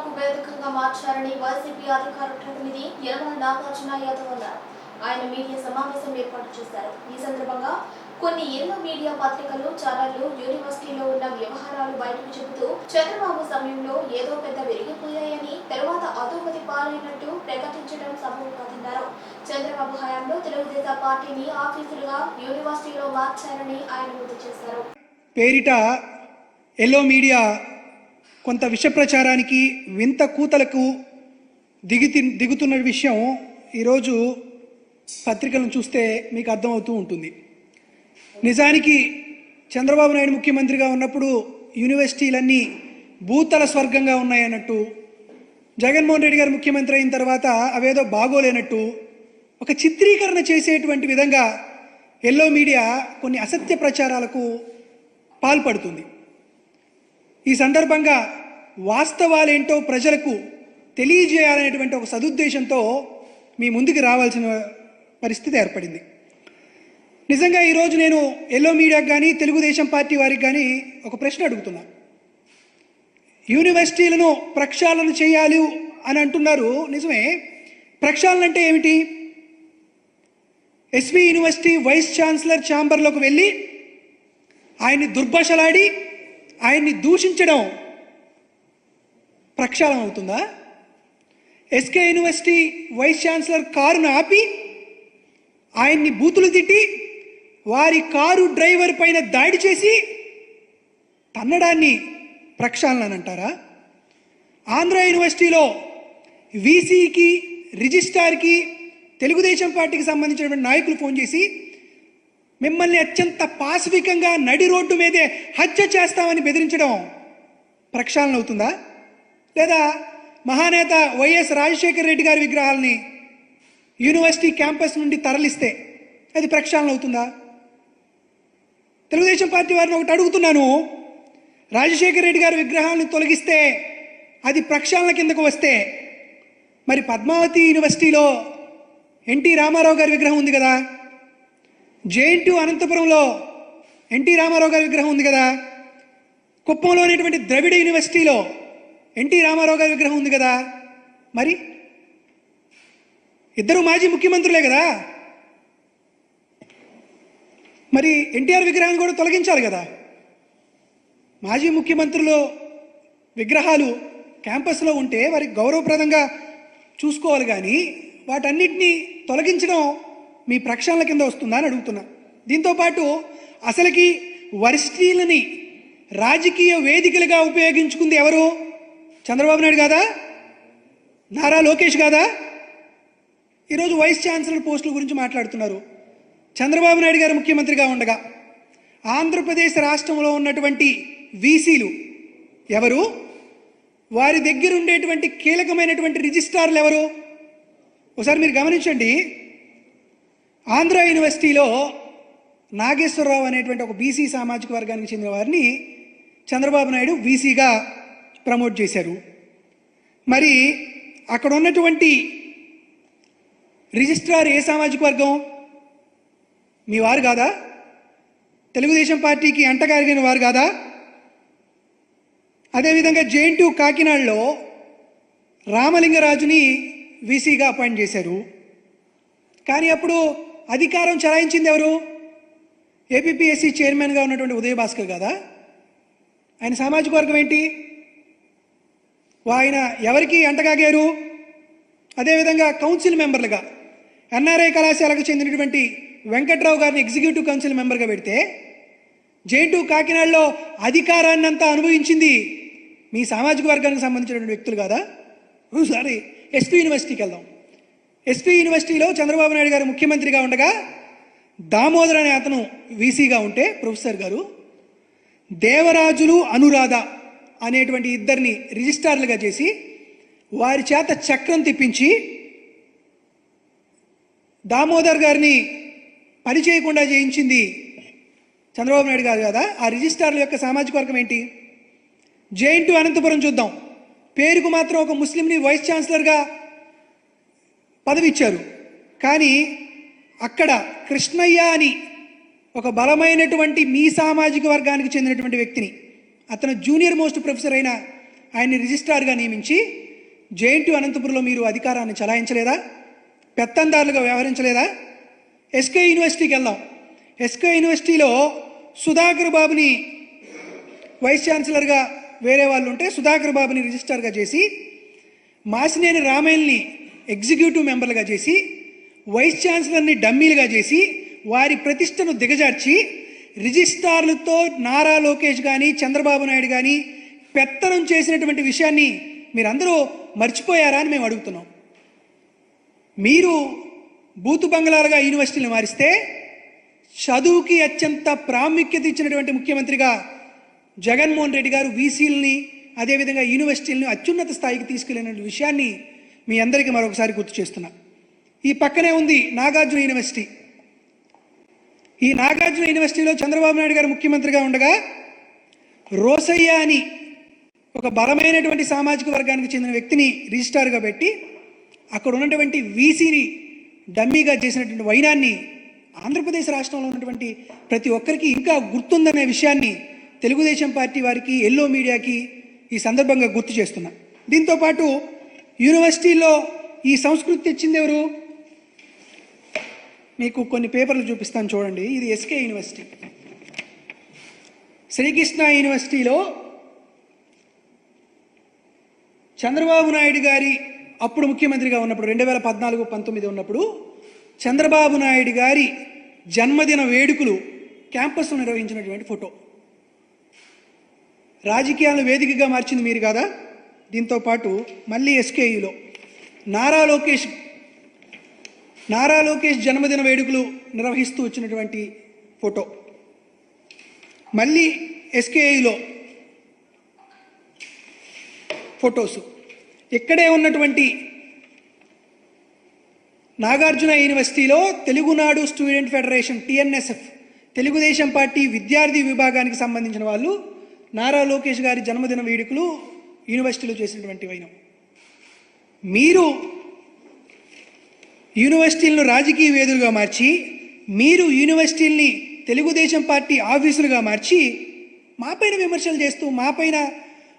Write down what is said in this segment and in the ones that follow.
ప్రక్షాళనకు వేదికగా మార్చారని వైసీపీ అధికార ప్రతినిధి యనమల నాగార్జున యాదవ్ అన్నారు ఆయన మీడియా సమావేశం ఏర్పాటు చేశారు. ఈ సందర్భంగా కొన్ని ఎన్నో మీడియా పత్రికలు ఛానళ్ళు యూనివర్సిటీలో ఉన్న వ్యవహారాలు బయటకు చెబుతూ చంద్రబాబు సమయంలో ఏదో పెద్ద విరిగిపోయాయని తరువాత అధోగతి పాలైనట్టు ప్రకటించడం సబబు కాదన్నారు. చంద్రబాబు హయాంలో తెలుగుదేశం పార్టీని ఆఫీసులుగా యూనివర్సిటీలో మార్చారని ఆయన గుర్తు చేశారు. పేరిట ఎల్లో మీడియా కొంత విష ప్రచారానికి వింత కూతలకు దిగుతి దిగుతున్న విషయం ఈరోజు పత్రికలను చూస్తే మీకు అర్థమవుతూ ఉంటుంది. నిజానికి చంద్రబాబు నాయుడు ముఖ్యమంత్రిగా ఉన్నప్పుడు యూనివర్సిటీలన్నీ భూతల స్వర్గంగా ఉన్నాయన్నట్టు జగన్మోహన్ రెడ్డి గారు ముఖ్యమంత్రి అయిన తర్వాత అవేదో బాగోలేనట్టు ఒక చిత్రీకరణ చేసేటువంటి విధంగా ఎల్లో మీడియా కొన్ని అసత్య ప్రచారాలకు పాల్పడుతుంది. ఈ సందర్భంగా వాస్తవాలేంటో ప్రజలకు తెలియజేయాలనేటువంటి ఒక సదుద్దేశంతో మీ ముందుకు రావాల్సిన పరిస్థితి ఏర్పడింది. నిజంగా ఈరోజు నేను ఎల్లో మీడియాకి కానీ తెలుగుదేశం పార్టీ వారికి కానీ ఒక ప్రశ్న అడుగుతున్నా. యూనివర్సిటీలను ప్రక్షాళన చేయాలి అని అంటున్నారు. నిజమే. ప్రక్షాళన అంటే ఏమిటి? ఎస్వి యూనివర్సిటీ వైస్ ఛాన్సలర్ ఛాంబర్లోకి వెళ్ళి ఆయన్ని దుర్భాషలాడి ఆయన్ని దూషించడం ప్రక్షాళన అవుతుందా? ఎస్కే యూనివర్సిటీ వైస్ ఛాన్సలర్ కారును ఆపి ఆయన్ని బూతులు తిట్టి వారి కారు డ్రైవర్ పైన దాడి చేసి తన్నడాన్ని ప్రక్షాళన అని అంటారా? ఆంధ్ర యూనివర్సిటీలో వీసీకి రిజిస్ట్రార్కి తెలుగుదేశం పార్టీకి సంబంధించినటువంటి నాయకులు ఫోన్ చేసి మిమ్మల్ని అత్యంత పాశవికంగా నడి రోడ్డు మీదే హత్య చేస్తామని బెదిరించడం ప్రక్షాళన అవుతుందా? లేదా మహానేత వైఎస్ రాజశేఖర రెడ్డి గారి విగ్రహాలని యూనివర్సిటీ క్యాంపస్ నుండి తరలిస్తే అది ప్రక్షాళన అవుతుందా? తెలుగుదేశం పార్టీ వారిని ఒకటి అడుగుతున్నాను. రాజశేఖర రెడ్డి గారి విగ్రహాలను తొలగిస్తే అది ప్రక్షాళన కిందకు వస్తే మరి పద్మావతి యూనివర్సిటీలో ఎన్టీ రామారావు గారి విగ్రహం ఉంది కదా? జేఎన్టీ అనంతపురంలో ఎన్టీ రామారావు గారి విగ్రహం ఉంది కదా? కుప్పంలో ఉన్నటువంటి ద్రవిడ యూనివర్సిటీలో ఎన్టీ రామారావు గారి విగ్రహం ఉంది కదా? మరి? ఇద్దరు మాజీ ముఖ్యమంత్రులే కదా? మరి ఎన్టీఆర్ విగ్రహాన్ని కూడా తొలగించాలి కదా? మాజీ ముఖ్యమంత్రులు విగ్రహాలు క్యాంపస్లో ఉంటే వారికి గౌరవప్రదంగా చూసుకోవాలి కానీ వాటన్నిటినీ తొలగించడం మీ ప్రక్షాళన కింద వస్తుందా అని అడుగుతున్నా. దీంతోపాటు అసలుకి వరిష్ఠీలని రాజకీయ వేదికలుగా ఉపయోగించుకుంది ఎవరు? చంద్రబాబు నాయుడు కాదా నారా లోకేష్ కాదా ఈరోజు వైస్ ఛాన్సలర్ పోస్టుల గురించి మాట్లాడుతున్నారు. చంద్రబాబు నాయుడు గారు ముఖ్యమంత్రిగా ఉండగా ఆంధ్రప్రదేశ్ రాష్ట్రంలో ఉన్నటువంటి వీసీలు ఎవరు? వారి దగ్గర ఉండేటువంటి కీలకమైనటువంటి రిజిస్ట్రార్లు ఎవరు? ఒకసారి మీరు గమనించండి. ఆంధ్ర యూనివర్సిటీలో నాగేశ్వరరావు అనేటువంటి ఒక బీసీ సామాజిక వర్గానికి చెందిన వారిని చంద్రబాబు నాయుడు వీసీగా ప్రమోట్ చేశారు. మరి అక్కడ ఉన్నటువంటి రిజిస్ట్రార్ ఏ సామాజిక వర్గం? మీ వారు కాదా? తెలుగుదేశం పార్టీకి అంటగారిగిన వారు కాదా? అదేవిధంగా జేఎన్టీ కాకినాడలో రామలింగరాజుని వీసీగా అపాయింట్ చేశారు. కానీ అప్పుడు అధికారం చలాయించింది ఎవరు? ఏపీపీఎస్సీ చైర్మన్గా ఉన్నటువంటి ఉదయభాస్కర్ కదా ఆయన సామాజిక వర్గం ఏంటి? ఆయన ఎవరికి ఎంటగాగారు అదేవిధంగా కౌన్సిల్ మెంబర్లుగా ఎన్ఆర్ఐ కళాశాలకు చెందినటువంటి వెంకట్రావు గారిని ఎగ్జిక్యూటివ్ కౌన్సిల్ మెంబర్గా పెడితే జేఎన్టూ కాకినాడలో అధికారాన్ని అంతా అనుభవించింది మీ సామాజిక వర్గానికి సంబంధించినటువంటి వ్యక్తులు కాదా సారీ ఎస్పీ యూనివర్సిటీకి వెళ్దాం. ఎస్పీ యూనివర్సిటీలో చంద్రబాబు నాయుడు గారు ముఖ్యమంత్రిగా ఉండగా దామోదర్ అనే అతను వీసీగా ఉంటే ప్రొఫెసర్ గారు దేవరాజులు అనురాధ అనేటువంటి ఇద్దరిని రిజిస్ట్రార్లుగా చేసి వారి చేత చక్రం తిప్పించి దామోదర్ గారిని పని చేయకుండా చేయించింది చంద్రబాబు నాయుడు గారు కదా? ఆ రిజిస్ట్రార్ల యొక్క సామాజిక వర్గం ఏంటి? జేఎన్టీ అనంతపురం చూద్దాం. పేరుకు మాత్రం ఒక ముస్లింని వైస్ ఛాన్సలర్గా పదవి ఇచ్చారు కానీ అక్కడ కృష్ణయ్య అని ఒక బలమైనటువంటి మీ సామాజిక వర్గానికి చెందినటువంటి వ్యక్తిని అతను జూనియర్ మోస్ట్ ప్రొఫెసర్ అయిన ఆయన్ని రిజిస్ట్రార్గా నియమించి జేఎన్టీ అనంతపురంలో మీరు అధికారాన్ని చలాయించలేదా? పెత్తందారులుగా వ్యవహరించలేదా? ఎస్కే యూనివర్సిటీకి వెళ్దాం. ఎస్కే యూనివర్సిటీలో సుధాకర్ బాబుని వైస్ ఛాన్సలర్గా వేరే వాళ్ళు ఉంటే సుధాకర్ బాబుని రిజిస్ట్రార్గా చేసి మాసినేని రామేల్ని ఎగ్జిక్యూటివ్ మెంబర్లుగా చేసి వైస్ ఛాన్సలర్ని డమ్మీలుగా చేసి వారి ప్రతిష్టను దిగజార్చి రిజిస్ట్రార్లతో నారా లోకేష్ కానీ చంద్రబాబు నాయుడు కానీ పెత్తనం చేసినటువంటి విషయాన్ని మీరందరూ మర్చిపోయారా అని మేము అడుగుతున్నాం. మీరు బూతు బంగ్లాలుగా యూనివర్సిటీని మారిస్తే చదువుకి అత్యంత ప్రాముఖ్యత ఇచ్చినటువంటి ముఖ్యమంత్రిగా జగన్మోహన్ రెడ్డి గారు వీసీలని అదేవిధంగా యూనివర్సిటీలను అత్యున్నత స్థాయికి తీసుకెళ్ళిన విషయాన్ని మీ అందరికీ మరొకసారి గుర్తు చేస్తున్నా. ఈ పక్కనే ఉంది నాగార్జున యూనివర్సిటీ. ఈ నాగార్జున యూనివర్సిటీలో చంద్రబాబు నాయుడు గారు ముఖ్యమంత్రిగా ఉండగా రోసయ్య అని ఒక బలమైనటువంటి సామాజిక వర్గానికి చెందిన వ్యక్తిని రిజిస్టార్గా పెట్టి అక్కడ ఉన్నటువంటి వీసీని డమ్మీగా చేసినటువంటి వైనాన్ని ఆంధ్రప్రదేశ్ రాష్ట్రంలో ఉన్నటువంటి ప్రతి ఒక్కరికి ఇంకా గుర్తుందనే విషయాన్ని తెలుగుదేశం పార్టీ వారికి ఎల్లో మీడియాకి ఈ సందర్భంగా గుర్తు చేస్తున్నా. దీంతోపాటు యూనివర్సిటీలో ఈ సంస్కృతి తెచ్చింది ఎవరు? మీకు కొన్ని పేపర్లు చూపిస్తాను చూడండి. ఇది ఎస్కే యూనివర్సిటీ. శ్రీకృష్ణ యూనివర్సిటీలో చంద్రబాబు నాయుడు గారి అప్పుడు ముఖ్యమంత్రిగా ఉన్నప్పుడు రెండు వేల పద్నాలుగు పంతొమ్మిది ఉన్నప్పుడు చంద్రబాబు నాయుడు గారి జన్మదిన వేడుకలు క్యాంపస్లో నిర్వహించినటువంటి ఫోటో. రాజకీయాలను వేదికగా మార్చింది మీరు కదా? దీంతో పాటు మళ్ళీ ఎస్కేయులో. నారా లోకేష్ నారా లోకేష్ జన్మదిన వేడుకలు నిర్వహిస్తూ వచ్చినటువంటి ఫోటో. మళ్ళీ ఎస్కేఐలో ఫొటోస్. ఇక్కడే ఉన్నటువంటి నాగార్జున యూనివర్సిటీలో Telugunadu student federation TNSF Telugu Desam party విద్యార్థి విభాగానికి సంబంధించిన వాళ్ళు నారా లోకేష్ గారి జన్మదిన వేడుకలు యూనివర్సిటీలో చేసినటువంటి వైనం. మీరు యూనివర్సిటీలను రాజకీయ వేదులుగా మార్చి మీరు యూనివర్సిటీల్ని తెలుగుదేశం పార్టీ ఆఫీసులుగా మార్చి మాపైన విమర్శలు చేస్తూ మాపైన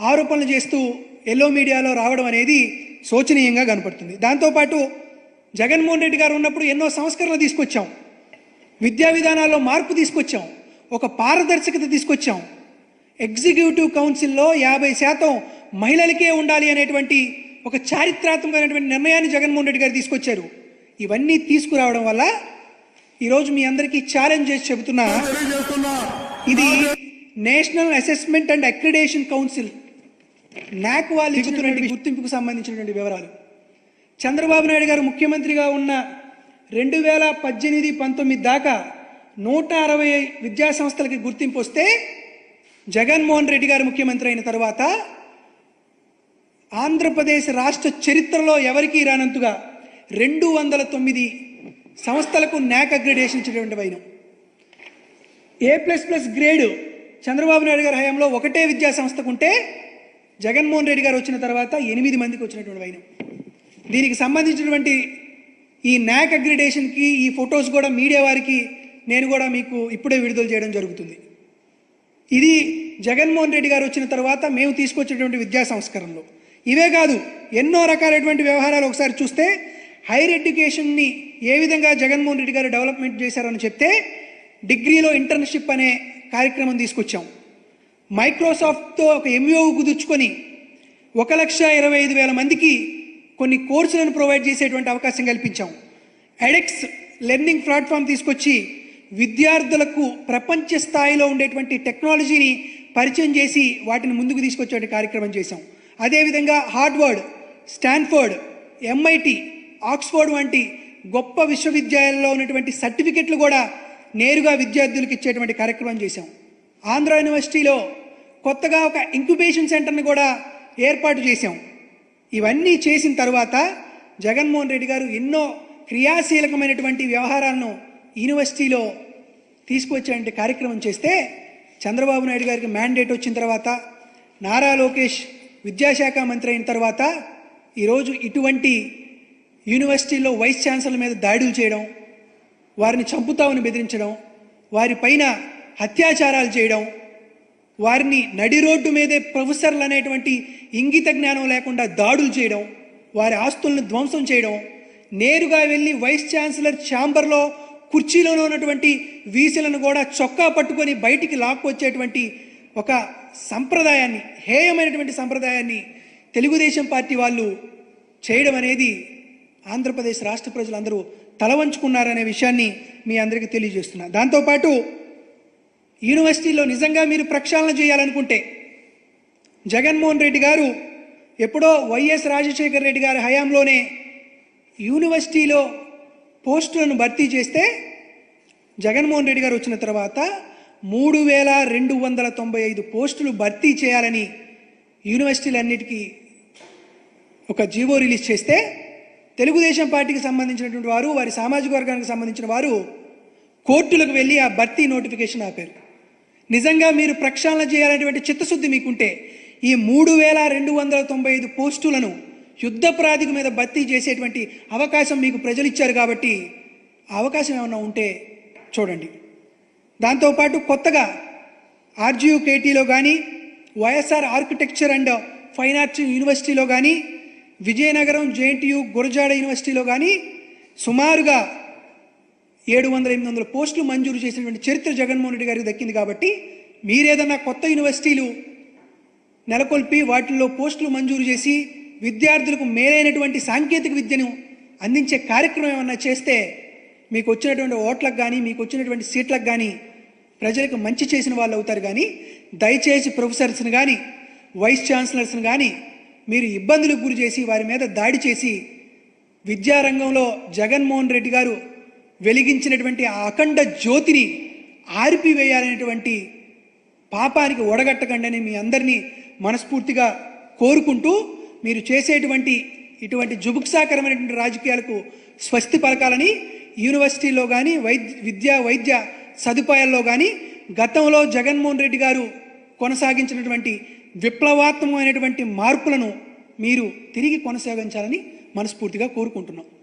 ఆరోపణలు చేస్తూ ఎల్లో మీడియాలో రావడం అనేది శోచనీయంగా కనపడుతుంది. దాంతోపాటు జగన్మోహన్ రెడ్డి గారు ఉన్నప్పుడు ఎన్నో సంస్కరణలు తీసుకొచ్చాం. విద్యా విధానాల్లో మార్పు తీసుకొచ్చాం. ఒక పారదర్శకత తీసుకొచ్చాం. ఎగ్జిక్యూటివ్ కౌన్సిల్లో యాభై శాతం మహిళలకే ఉండాలి అనేటువంటి ఒక చారిత్రాత్మకమైనటువంటి నిర్ణయాన్ని జగన్మోహన్ రెడ్డి గారు తీసుకొచ్చారు. ఇవన్నీ తీసుకురావడం వల్ల ఈరోజు మీ అందరికీ ఛాలెంజ్ చేసి చెబుతున్నా ఇది national assessment and accreditation council. NAAC వాళ్ళు ఇచ్చినటువంటి గుర్తింపుకు సంబంధించినటువంటి వివరాలు. చంద్రబాబు నాయుడు గారు ముఖ్యమంత్రిగా ఉన్న రెండు వేల పద్దెనిమిది పంతొమ్మిది దాకా నూట అరవై విద్యా సంస్థలకి గుర్తింపు వస్తే జగన్మోహన్ రెడ్డి గారు ముఖ్యమంత్రి అయిన తర్వాత ఆంధ్రప్రదేశ్ రాష్ట్ర చరిత్రలో ఎవరికీ రానంతగా రెండు వందల తొమ్మిది సంస్థలకు న్యాక్ అగ్రిడేషన్ ఇచ్చినటువంటి వైనం A plus plus grade Chandrababu Naidu గారి హయాంలో ఒకటే విద్యా సంస్థకు ఉంటే జగన్మోహన్ రెడ్డి గారు వచ్చిన తర్వాత ఎనిమిది మందికి వచ్చినటువంటి వైనం దీనికి సంబంధించినటువంటి ఈ న్యాక్ అగ్రిడేషన్కి ఈ ఫొటోస్ కూడా మీడియా వారికి నేను కూడా మీకు ఇప్పుడే విడుదల చేయడం జరుగుతుంది. ఇది జగన్మోహన్ రెడ్డి గారు వచ్చిన తర్వాత మేము తీసుకొచ్చినటువంటి విద్యా సంస్కరణలు. ఇవే కాదు ఎన్నో రకాలైనటువంటి వ్యవహారాలు ఒకసారి చూస్తే హైర్ ఎడ్యుకేషన్ని ఏ విధంగా జగన్మోహన్ రెడ్డి గారు డెవలప్మెంట్ చేశారని చెప్తే డిగ్రీలో ఇంటర్న్షిప్ అనే కార్యక్రమం తీసుకొచ్చాం. మైక్రోసాఫ్ట్తో ఒక ఎంఓ కుదుర్చుకొని ఒక లక్ష ఇరవై ఐదు వేల మందికి కొన్ని కోర్సులను ప్రొవైడ్ చేసేటువంటి అవకాశం కల్పించాం. ఎడెక్స్ లెర్నింగ్ ప్లాట్ఫామ్ తీసుకొచ్చి విద్యార్థులకు ప్రపంచ స్థాయిలో ఉండేటువంటి టెక్నాలజీని పరిచయం చేసి వాటిని ముందుకు తీసుకొచ్చే కార్యక్రమం చేశాం. అదేవిధంగా హార్డ్వర్డ్ స్టాన్ఫర్డ్ ఎంఐటి ఆక్స్ఫోర్డ్ వంటి గొప్ప విశ్వవిద్యాలయాల్లో ఉన్నటువంటి సర్టిఫికెట్లు కూడా నేరుగా విద్యార్థులకు ఇచ్చేటువంటి కార్యక్రమం చేశాం. ఆంధ్ర యూనివర్సిటీలో కొత్తగా ఒక ఇంక్యుబేషన్ సెంటర్ని కూడా ఏర్పాటు చేశాం. ఇవన్నీ చేసిన తర్వాత జగన్మోహన్ రెడ్డి గారు ఎన్నో క్రియాశీలకమైనటువంటి వ్యవహారాలను యూనివర్సిటీలో తీసుకొచ్చేటువంటి కార్యక్రమం చేస్తే చంద్రబాబు నాయుడు గారికి మ్యాండేట్ వచ్చిన తర్వాత నారా లోకేష్ విద్యాశాఖ మంత్రి అయిన తర్వాత ఈరోజు ఇటువంటి యూనివర్సిటీలో వైస్ ఛాన్సలర్ మీద దాడులు చేయడం వారిని చంపుతామని బెదిరించడం వారి పైన అత్యాచారాలు చేయడం వారిని నడి రోడ్డు మీదే ప్రొఫెసర్లు అనేటువంటి ఇంగిత జ్ఞానం లేకుండా దాడులు చేయడం వారి ఆస్తులను ధ్వంసం చేయడం నేరుగా వెళ్ళి వైస్ ఛాన్సలర్ ఛాంబర్లో కుర్చీలోనే ఉన్నటువంటి వీసీలను కూడా చొక్కా పట్టుకొని బయటికి లాక్కొచ్చేటువంటి ఒక సంప్రదాయాన్ని హేయమైనటువంటి సంప్రదాయాన్ని తెలుగుదేశం పార్టీ వాళ్ళు చేయడం అనేది ఆంధ్రప్రదేశ్ రాష్ట్ర ప్రజలందరూ తలవంచుకున్నారనే విషయాన్ని మీ అందరికీ తెలియజేస్తున్నా. దాంతోపాటు యూనివర్సిటీలో నిజంగా మీరు ప్రక్షాళన చేయాలనుకుంటే జగన్మోహన్ రెడ్డి గారు ఎప్పుడో వైఎస్ రాజశేఖర రెడ్డి గారి హయాంలోనే యూనివర్సిటీలో పోస్టులను భర్తీ చేస్తే జగన్మోహన్ రెడ్డి గారు వచ్చిన తర్వాత మూడు వేల రెండు వందల తొంభై ఐదు పోస్టులు భర్తీ చేయాలని యూనివర్సిటీలన్నిటికీ ఒక జీవో రిలీజ్ చేస్తే తెలుగుదేశం పార్టీకి సంబంధించినటువంటి వారు వారి సామాజిక వర్గానికి సంబంధించిన వారు కోర్టులకు వెళ్ళి ఆ భర్తీ నోటిఫికేషన్ ఆపారు. నిజంగా మీరు ప్రక్షాళన చేయాలనేటువంటి చిత్తశుద్ధి మీకుంటే ఈ మూడు వేల రెండు వందల తొంభై ఐదు పోస్టులను యుద్ధ ప్రాతిక మీద భర్తీ చేసేటువంటి అవకాశం మీకు ప్రజలు ఇచ్చారు కాబట్టి ఆ అవకాశం ఏమైనా ఉంటే చూడండి. దాంతోపాటు కొత్తగా ఆర్జీయూకేటీలో కానీ YSR architecture and fine arts యూనివర్సిటీలో కానీ విజయనగరం జేఎన్టీయు గురజాడ యూనివర్సిటీలో కానీ సుమారుగా ఏడు వందల ఎనిమిది వందల పోస్టులు మంజూరు చేసినటువంటి చరిత్ర జగన్మోహన్ రెడ్డి గారికి దక్కింది కాబట్టి మీరేదన్నా కొత్త యూనివర్సిటీలు నెలకొల్పి వాటిల్లో పోస్టులు మంజూరు చేసి విద్యార్థులకు మేలైనటువంటి సాంకేతిక విద్యను అందించే కార్యక్రమం ఏమన్నా చేస్తే మీకు వచ్చినటువంటి ఓట్లకు కానీ మీకు వచ్చినటువంటి సీట్లకు కానీ ప్రజలకు మంచి చేసిన వాళ్ళు అవుతారు కానీ దయచేసి ప్రొఫెసర్స్ని కానీ వైస్ ఛాన్సలర్స్ని కానీ మీరు ఇబ్బందులకు గురి చేసి వారి మీద దాడి చేసి విద్యారంగంలో జగన్మోహన్ రెడ్డి గారు వెలిగించినటువంటి ఆ అఖండ జ్యోతిని ఆర్పివేయాలనేటువంటి పాపానికి ఒడగట్టకండి అని మీ అందరినీ మనస్ఫూర్తిగా కోరుకుంటూ మీరు చేసేటువంటి ఇటువంటి జుభుక్సాకరమైనటువంటి రాజకీయాలకు స్వస్తి పలకాలని యూనివర్సిటీలో కానీ వైద్య విద్యా వైద్య సదుపాయాల్లో కానీ గతంలో జగన్మోహన్ రెడ్డి గారు కొనసాగించినటువంటి విప్లవాత్మకమైనటువంటి మార్పులను మీరు తిరిగి కొనసాగించాలని మనస్ఫూర్తిగా కోరుకుంటున్నాం.